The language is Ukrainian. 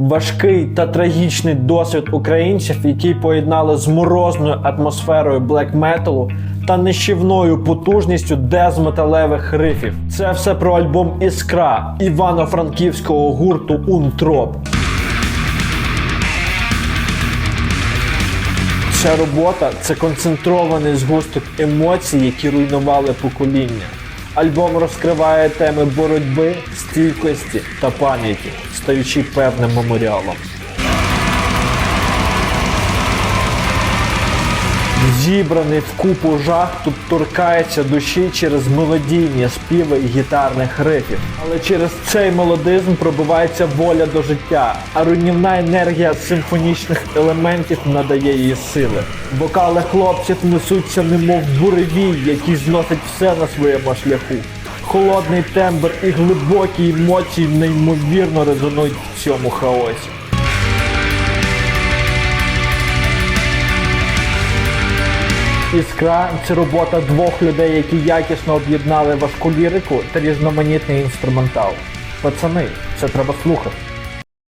Важкий та трагічний досвід українців, які поєднали з морозною атмосферою блек-металу та нищівною потужністю дезметалевих рифів. Це все про альбом Іскра івано-франківського гурту Унтроп. Ця робота це концентрований згусток емоцій, які руйнували покоління. Альбом розкриває теми боротьби, стійкості та пам'яті, стаючи певним меморіалом. Зібраний в купу жах тут торкається душі через мелодійні співи і гітарних рифів. Але через цей мелодизм пробивається воля до життя, а руйнівна енергія симфонічних елементів надає їй сили. Вокали хлопців несуться немов буревій, який зносить все на своєму шляху. Холодний тембр і глибокі емоції неймовірно резонують в цьому хаосі. Іскра це робота двох людей, які якісно об'єднали важку лірику та різноманітний інструментал. Пацани, це треба слухати.